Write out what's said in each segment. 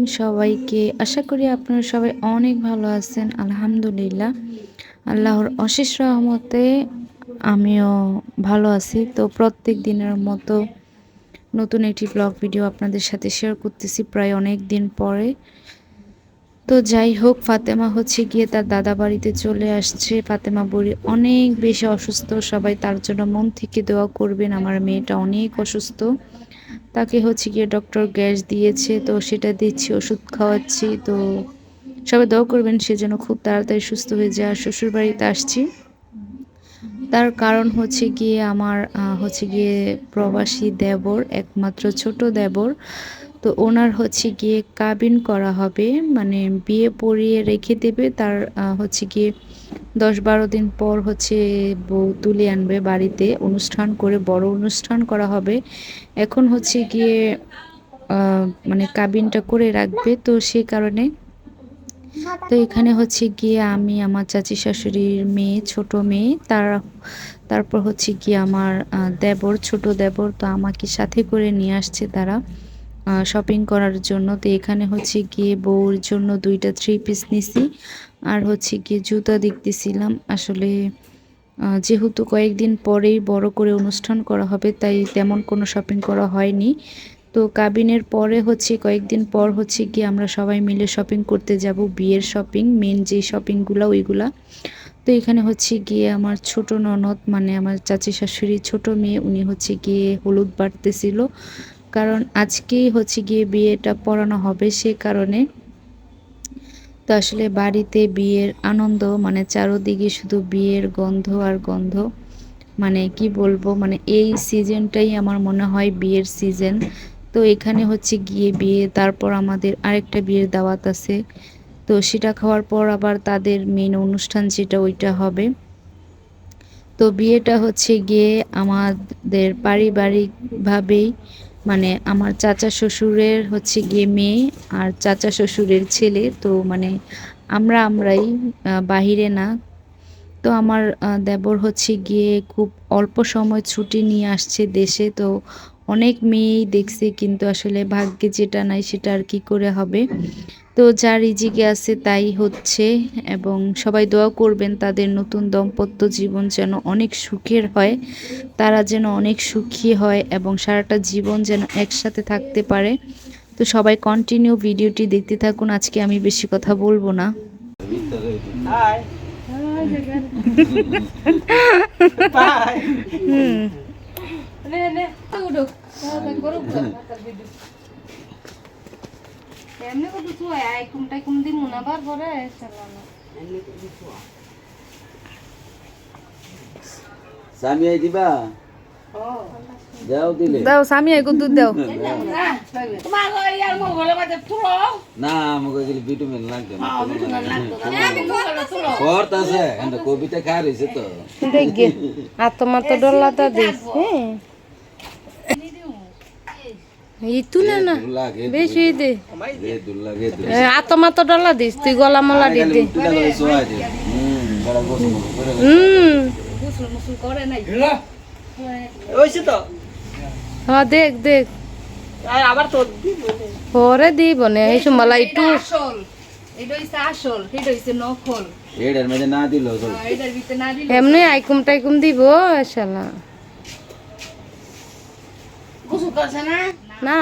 আলাইকুম সবাইকে। আশা করি আপনারা সবাই অনেক ভালো আছেন। আলহামদুলিল্লাহ। আল্লাহর অশেষ রহমতে আমিও ভালো আছি। তো প্রত্যেক দিনের মতো নতুন একটি ব্লগ ভিডিও আপনাদের সাথে শেয়ার করতেছি প্রায় অনেক দিন পরে। তো যাই হোক, ফাতেমা হচ্ছে গিয়ে তার দাদা বাড়িতে চলে আসছে। ফাতেমা বুড়ি অনেক বেশি অসুস্থ, সবাই তার জন্য মন থেকে দোয়া করবেন। আমার মেয়েটা অনেক অসুস্থ। তাকে হচ্ছে গিয়ে ডক্টর গ্যাস দিয়েছে, তো সেটা দিচ্ছি, ওষুধ খাওয়াচ্ছি, তো সবাই দোয়া করবেন সে যেন খুব তাড়াতাড়ি সুস্থ হয়ে যায়। শ্বশুর বাড়িতে আসছি। তার কারণ হচ্ছে গিয়ে আমার হচ্ছে গিয়ে প্রবাসী দেবর, একমাত্র ছোট দেবর। তো ওনার হচ্ছে গিয়ে কাবিন করা হবে মানে বিয়ে পড়িয়ে রেখে দেবে। তার হচ্ছে গিয়ে দশ বারো দিন পর হচ্ছে বউ তুলে আনবে বাড়িতে, অনুষ্ঠান করে বড় অনুষ্ঠান করা হবে। এখন হচ্ছে গিয়ে মানে কাবিনটা করে রাখবে তো সেই কারণে। তো এখানে হচ্ছে গিয়ে আমি, আমার চাচি শাশুড়ির মেয়ে, ছোট মেয়ে, তার, তারপর হচ্ছে গিয়ে আমার দেবর, ছোট দেবর তো আমাকে সাথে করে নিয়ে আসছে তারা শপিং করার জন্য। তো এখানে হচ্ছে গিয়ে বউর জন্য দুইটা থ্রি পিস নিছি। আর হচ্ছে গিয়ে জুতা দেখতেছিলাম। আসলে যেহেতু কয়েকদিন পরেই বড় করে অনুষ্ঠান করা হবে, তাই তেমন কোনো শপিং করা হয়নি। তো কাবিনের পরে হচ্ছে কয়েকদিন পর হচ্ছে গিয়ে আমরা সবাই মিলে শপিং করতে যাব, বিয়ের শপিং মেন যে শপিংগুলো ওইগুলা। তো এখানে হচ্ছে গিয়ে আমার ছোট ননদ মানে আমার চাচি শাশুড়ি ছোট মেয়ে, উনি হচ্ছে গিয়ে হলুদ বাড়তেছিল। কারণ আজকেই হচ্ছে গিয়ে বিয়েটা পড়ানো হবে, সে কারণে তো আসলে বাড়িতে বিয়ের আনন্দ মানে চারোদিকে শুধু বিয়ের গন্ধ আর গন্ধ মানে কি বলব মানে এই সিজনটাই আমার মনে হয় বিয়ের সিজন। তো এখানে হচ্ছে গিয়ে বিয়ে, তারপর আমাদের আরেকটা বিয়ের দাওয়াত আছে। তো সেটা খাওয়ার পর আবার তাদের মেন অনুষ্ঠান যেটা ওইটা হবে। তো বিয়েটা হচ্ছে গিয়ে আমাদের পারিবারিকভাবেই মানে আমার চাচা শ্বশুরের হচ্ছে গিয়ে মেয়ে আর চাচা শ্বশুরের ছেলে। তো মানে আমরা আমরাই বাহিরে না। তো আমার দেবর হচ্ছে গিয়ে খুব অল্প সময় ছুটি নিয়ে আসছে দেশে। তো অনেক মেয়েই দেখছে, কিন্তু আসলে ভাগ্যে যেটা নাই সেটা আর কি করে হবে। তো যার রিজিকে আছে তাই হচ্ছে এবং সবাই দোয়া করবেন তাদের নতুন দম্পত্য জীবন যেন অনেক সুখের হয় তারা যেন অনেক সুখী হয় এবং সারাটা জীবন যেন একসাথে থাকতে পারে তো সবাই কন্টিনিউ ভিডিওটি দেখতে থাকুন আজকে আমি বেশি কথা বলব না হুম নে নে তুই উঠো তাড়াতাড়ি করো এমনি কত তুই আই কুমটাই কুম দিন মুনা বার পরে চালানো স্বামী আই দিবা? যাও দিলে। দাও স্বামী একটু দুধ দাও। তোমার ইয়ার মো বলে বাজে তুলো। না আমাকে গেলে ভিটামিন লাগবে না আমি তুলো তুলো কর্ত আছে কিন্তু কবিতা খাই রয়েছে তো। দেখগে আর তোমার তো ডল্লাটা দিস। হ্যাঁ। এই তুলে না। বেশি দে। দিস তুই গলা মলা দিয়ে দে। হুম হ্যাঁ দেখ দেখ। আর আবার তো পরে দিব না এই সময় একটু আসল। এটা হইছে আসল। এটা হইছে নকল। এটার মধ্যে না দিল চল। এটার ভিতরে না দিলে এমনি আইকুম টাইকুম দিব করছে না।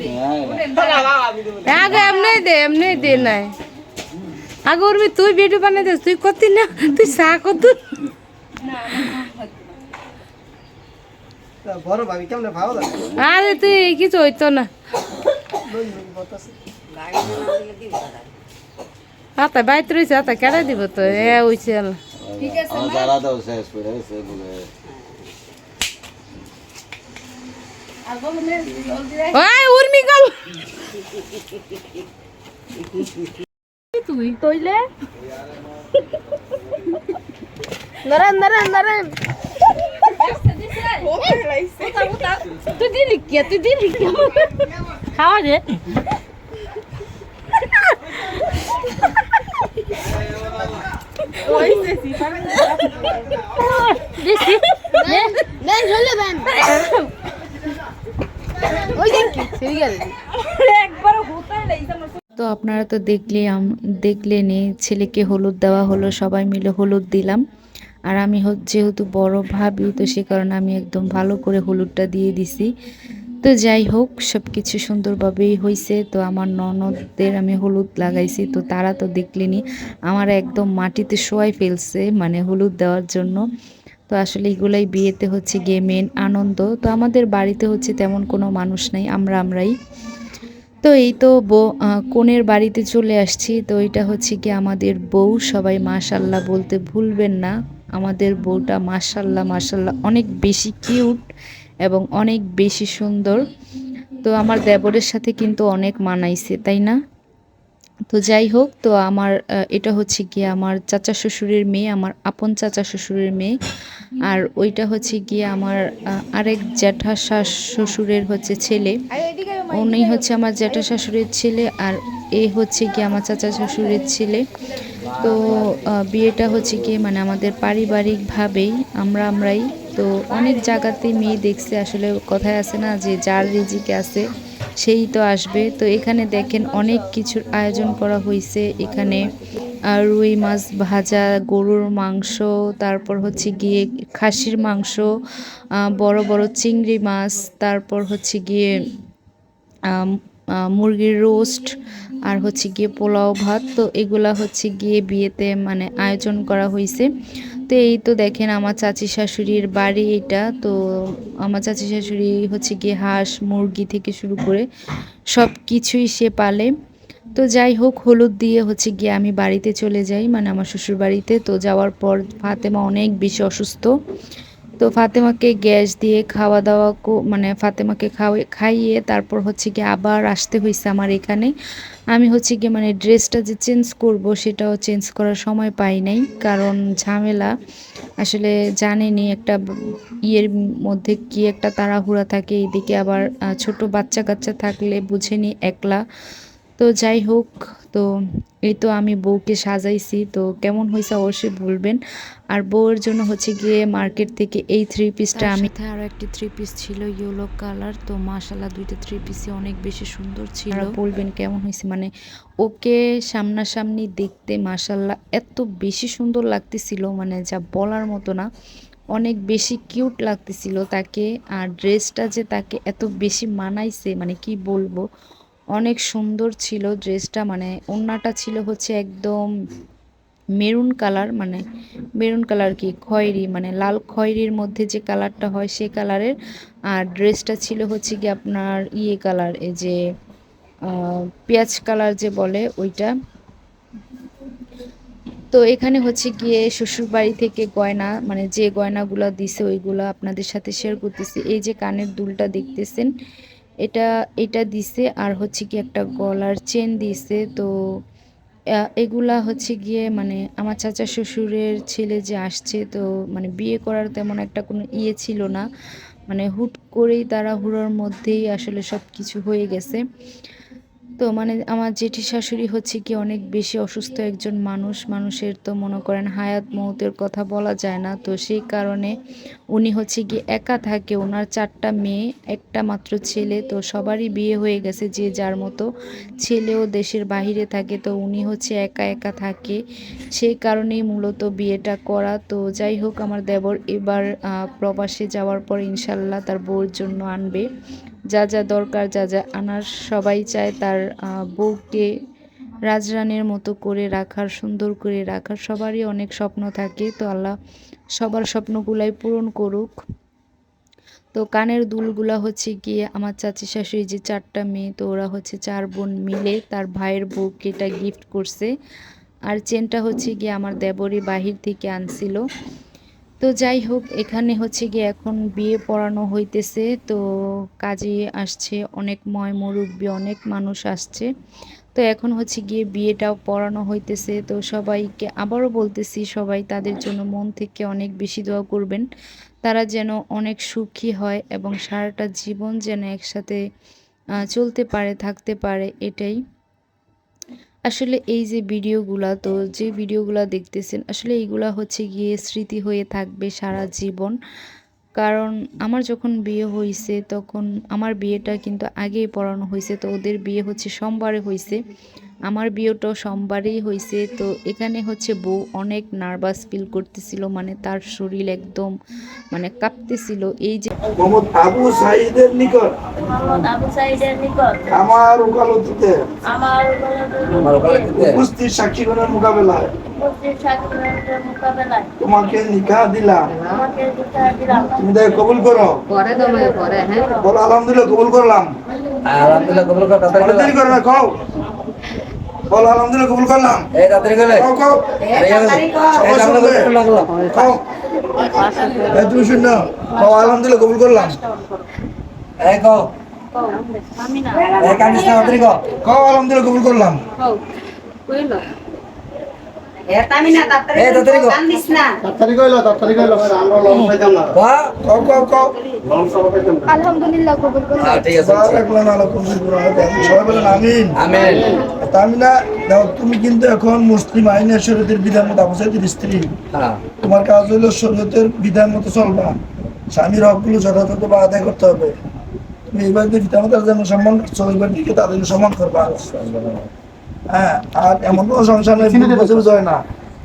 দে। আগে এমনি দে এমনি দে নাই। আগে উর্মি তুই ভিডিও বানাই দিস তুই করতি না তুই চা লাগে আরে তুই কিছু হইতো না। আতা বাইত রয়েছে আতা কেটে দিব তো এ হইছে ঠিক আছে আমার দাও শেষ করে বলে ওই উর্মি গল তুই তইলে নারায়ণ নারায়ণ নারায়ণ তুই দিলি কে তুই দিলি কে খাওয়া যে ওই সে সিফার দিছি Ben şöyle ben. ওই দেখ কি সেই গেল তো আপনারা তো দেখলে দেখলেনই ছেলেকে হলুদ দেওয়া হলো, সবাই মিলে হলুদ দিলাম। আর আমি যেহেতু বড় ভাবি, তো সে কারণে আমি একদম ভালো করে হলুদটা দিয়ে দিছি। তো যাই হোক সব কিছু সুন্দরভাবেই হয়েছে তো আমার ননদদের আমি হলুদ লাগাইছি, তো তারা তো দেখলেনি। আমার একদম মাটিতে শোয়াই ফেলছে মানে হলুদ দেওয়ার জন্য। তো আসলে এগুলাই বিয়েতে হচ্ছে গিয়ে মেন আনন্দ। তো আমাদের বাড়িতে হচ্ছে তেমন কোনো মানুষ নাই, আমরা আমরাই। তো এই তো কনের বাড়িতে চলে আসছি। তো এটা হচ্ছে কি আমাদের বউ, সবাই মাশাল্লাহ বলতে ভুলবেন না। আমাদের বউটা মাশাল্লাহ মাশাল্লাহ, অনেক বেশি কিউট এবং অনেক বেশি সুন্দর। তো আমার দেবরের সাথে কিন্তু অনেক মানাইছে, তাই না? তো যাই হোক, তো আমার এটা হচ্ছে গিয়ে আমার চাচা শ্বশুরের মেয়ে, আমার আপন চাচা শ্বশুরের মেয়ে। আর ওইটা হচ্ছে গিয়ে আমার আরেক জ্যাঠা শাশ শ্বশুরের হচ্ছে ছেলে। উনি হচ্ছে আমার জ্যাঠা শাশুড়ির ছেলে আর এ হচ্ছে গিয়ে আমার চাচা শ্বশুরের ছেলে। তো বিয়েটা হচ্ছে গিয়ে মানে আমাদের পারিবারিকভাবেই, আমরা আমরাই তো অনেক জায়গাতেই মেয়ে দেখছে আসলে কথায় আছে না যে যার রিজিকে আছে সেই তো আসবে। তো এখানে দেখেন অনেক কিছুর আয়োজন করা হয়েছে এখানে আহ, রুই মাছ ভাজা গরুর মাংস তারপর হচ্ছে গিয়ে খাসির মাংস বড় বড় চিংড়ি মাছ তারপর হচ্ছে গিয়ে মুরগির রোস্ট আর হচ্ছে গিয়ে পোলাও ভাত। তো এগুলা হচ্ছে গিয়ে বিয়েতে মানে আয়োজন করা হয়েছে তো এই তো দেখেন আমার চাচি শাশুড়ির বাড়ি এটা। তো আমার চাচি শাশুড়ি হচ্ছে গিয়ে হাঁস, মুরগি থেকে শুরু করে সব কিছুই সে পালে। তো যাই হোক, হলুদ দিয়ে হচ্ছে গিয়ে আমি বাড়িতে চলে যাই মানে আমার শ্বশুর বাড়িতে তো যাওয়ার পর ফাতেমা অনেক বেশি অসুস্থ। তো ফাতেমাকে গ্যাস দিয়ে খাওয়া দাওয়া মানে ফাতেমাকে খাওয়া, খাইয়ে তারপর হচ্ছে কি আবার আসতে হয়েছে আমার এখানে। আমি হচ্ছে কি মানে ড্রেসটা যে চেঞ্জ করব সেটাও চেঞ্জ করার সময় পাই নাই। কারণ ঝামেলা। আসলে জানেনি একটা ইয়ের মধ্যে কি একটা তাড়াহুড়া থাকে। এদিকে আবার ছোট বাচ্চা কাচ্চা থাকলে বুঝেনি, একলা। তো যাই হোক তো এই তো আমি বউকে সাজাইছি তো কেমন হয়েছে অবশ্যই বলবেন। আর বউয়ের জন্য হচ্ছে গিয়ে মার্কেট থেকে এই থ্রি পিসটা আমি আরও একটি থ্রি পিস ছিল ইয়েলো কালার তো মাশাল্লাহ দুইটা থ্রি পিসই অনেক বেশি সুন্দর ছিল। বলবেন কেমন হয়েছে মানে ওকে সামনাসামনি দেখতে মাশাল্লাহ এত বেশি সুন্দর লাগতেছিল মানে যা বলার মতো না অনেক বেশি কিউট লাগতেছিল তাকে। আর ড্রেসটা যে তাকে এত বেশি মানাইছে মানে কি বলব? অনেক সুন্দর ছিল ড্রেসটা মানে ওড়নাটা ছিল হচ্ছে একদম মেরুন কালার মানে মেরুন কালার কি, খয়েরি মানে লাল খয়েরির মধ্যে যে কালারটা হয় সেই কালারের। আর ড্রেসটা ছিল হচ্ছে কি আপনার ইয়ে কালার, এই যে পেঁয়াজ কালার যে বলে ওইটা। তো এখানে হচ্ছে গিয়ে শ্বশুর বাড়ি থেকে গয়না মানে যে গয়নাগুলো দিছে ওইগুলো আপনাদের সাথে শেয়ার করতেছি। এই যে কানের দুলটা দেখতেছেন এটা এটা দিছে, আর হচ্ছে কি একটা গলার চেন দিছে, তো এগুলা হচ্ছে গিয়ে মানে আমার চাচা শ্বশুরের ছেলে যে আসছে, তো মানে বিয়ে করার তেমন একটা কোনো ইয়ে ছিল না। মানে হুট করেই তারা হুড়োর মধ্যেই আসলে সব কিছু হয়ে গেছে। তো মানে আমার জেঠি শাশুড়ি হচ্ছে কি অনেক বেশি অসুস্থ একজন মানুষ। মানুষের তো মনে করেন হায়াত মৌতের কথা বলা যায় না। তো সেই কারণে উনি হচ্ছে কি একা থাকে। ওনার চারটা মেয়ে, একটা মাত্র ছেলে। তো সবারই বিয়ে হয়ে গেছে যে যার মতো। ছেলেও দেশের বাইরে থাকে। তো উনি হচ্ছে একা একা থাকে। সেই কারণেই মূলত বিয়েটা করা। তো যাই হোক, আমার দেবর এবার প্রবাসে যাওয়ার পর ইনশাল্লাহ তার বউর জন্য আনবে। যা যা দরকার, যা যা আনার সবাই চায় তার বউকে রাজরানীর মতো করে রাখার, সুন্দর করে রাখার। সবারই অনেক স্বপ্ন থাকে। তো আল্লাহ সবার স্বপ্নগুলাই পূরণ করুক। তো কানের দুলগুলা হচ্ছে গিয়ে আমার চাচি শাশুড়ি যে চারটা মেয়ে, তো ওরা হচ্ছে চার বোন মিলে তার ভাইয়ের বউকে এটা গিফট করছে। আর চেনটা হচ্ছে গিয়ে আমার দেবরই বাহির থেকে আনছিল। তো যাই হোক, এখানে হচ্ছে গিয়ে এখন বিয়ে পড়ানো হইতেছে। তো কাজে আসছে অনেক ময় মুরব্বী, অনেক মানুষ আসছে। তো এখন হচ্ছে গিয়ে বিয়েটাও পড়ানো হইতেছে। তো সবাইকে আবারও বলতেছি, সবাই তাদের জন্য মন থেকে অনেক বেশি দোয়া করবেন। তারা যেন অনেক সুখী হয় এবং সারাটা জীবন যেন একসাথে চলতে পারে, থাকতে পারে, এটাই। আসলে এই যে ভিডিওগুলা, তো যে ভিডিওগুলা দেখতেছেন, আসলে এইগুলা হচ্ছে গিয়ে স্মৃতি হয়ে থাকবে সারা জীবন। কারণ আমার যখন বিয়ে হয়েছে তখন আমার বিয়েটা কিন্তু আগেই পড়ানো হয়েছে তো ওদের বিয়ে হচ্ছে সোমবারে হয়েছে আমার বিয়েটা সোমবারেই হয়েছে তো এখানে হচ্ছে বউ অনেক নার্ভাস ফিল করতেছিল মানে তার শরীর একদম মানে কাঁপতেছিল। এই যে মোহাম্মদ আবু সাইদের নিকট। মোহাম্মদ আবু সাইদের নিকট। আমার ওকালতিতে। আমার উপস্থিত সাক্ষীগণের মোকাবেলায়। উপস্থিত সাক্ষীদের মোকাবেলায়। তোমাকে নিকাহ দিলাম। আমাকে দিতে দিলাম। তুমি তাই কবুল করো। পরে দমে পরে হ্যাঁ। বলো আলহামদুলিল্লাহ কবুল করলাম। আলহামদুলিল্লাহ কবুল কর তাড়াতাড়ি বলো না আলহামদুলিল্লাহ কবুল করলাম। এই তাড়াতাড়ি গেলে কও কও। সবাই শুনবে কও। এই তুমি শুনো কও আলহামদুলিল্লাহ কবুল করলাম। এই কও। না। এই না কও। কও আলহামদুলিল্লাহ কবুল করলাম। এই তাড়াতাড়ি কও। কইলো। আলহামদুলিল্লাহ কবুল করুন ঠিক আছে। বারাকাল্লাহু আলাইকুম সবাই বলেন আমিন। আমিন। তামিনা তুমি কিন্তু এখন মুসলিম আইনের শরীয়তের বিধান মতো আবু সাইদের স্ত্রী। হ্যাঁ। তোমার কাজ হইল শরীয়তের বিধান মতো চলবা। স্বামীর হকগুলো যথাযথ বা আদায় করতে হবে। তুমি এইবার যে পিতা মাতার যেন সম্মান করছ এইবার দিকে তাদের সম্মান করবা। হ্যাঁ আর এমন কোনো সংসার নেই ভুল বুঝে হয় না।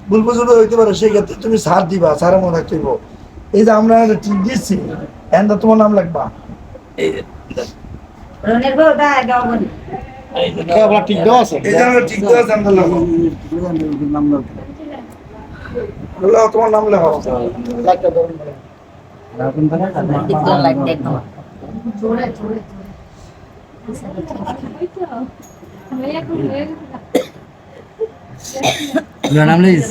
ভুল বুঝে হইতে পারে সেই ক্ষেত্রে তুমি সার দিবা সারা মনে রাখতে হইবো। এই যে আমরা ঠিক দিচ্ছি এন্ড তোমার নাম লাগবা? আমরা ঠিক দাও আছে? এই যে আমরা ঠিক দেওয়া আছে আমরা লাগবো। বলো, তোমার নাম লেখো। নাম লিস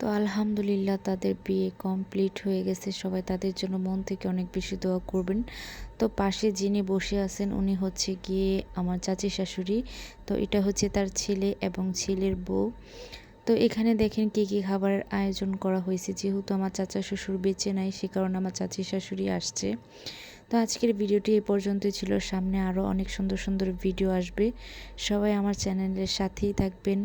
তো আলহামদুলিল্লাহ তাদের বিয়ে কমপ্লিট হয়ে গেছে। সবাই তাদের জন্য মন থেকে অনেক বেশি দোয়া করবেন। তো পাশে যিনি বসে আছেন, উনি হচ্ছে গিয়ে আমার চাচি শাশুড়ি। তো এটা হচ্ছে তার ছেলে এবং ছেলের বউ। তো এখানে দেখেন কী কী খাবারের আয়োজন করা হয়েছে। যেহেতু আমার চাচা শ্বশুর বেঁচে নাই সে কারণে আমার চাচি শাশুড়ি আসছে। তো আজকের ভিডিওটি এ পর্যন্তই ছিল। সামনে আরও অনেক সুন্দর সুন্দর ভিডিও আসবে। সবাই আমার চ্যানেলের সাথেই থাকবেন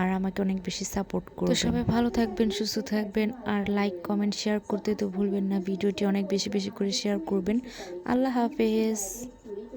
আর আমাকে অনেক বেশি সাপোর্ট করবেন। তো সবাই ভালো থাকবেন সুস্থ থাকবেন আর লাইক কমেন্ট শেয়ার করতে তো ভুলবেন না। ভিডিওটি অনেক বেশি বেশি করে শেয়ার করবেন। আল্লাহ হাফেজ।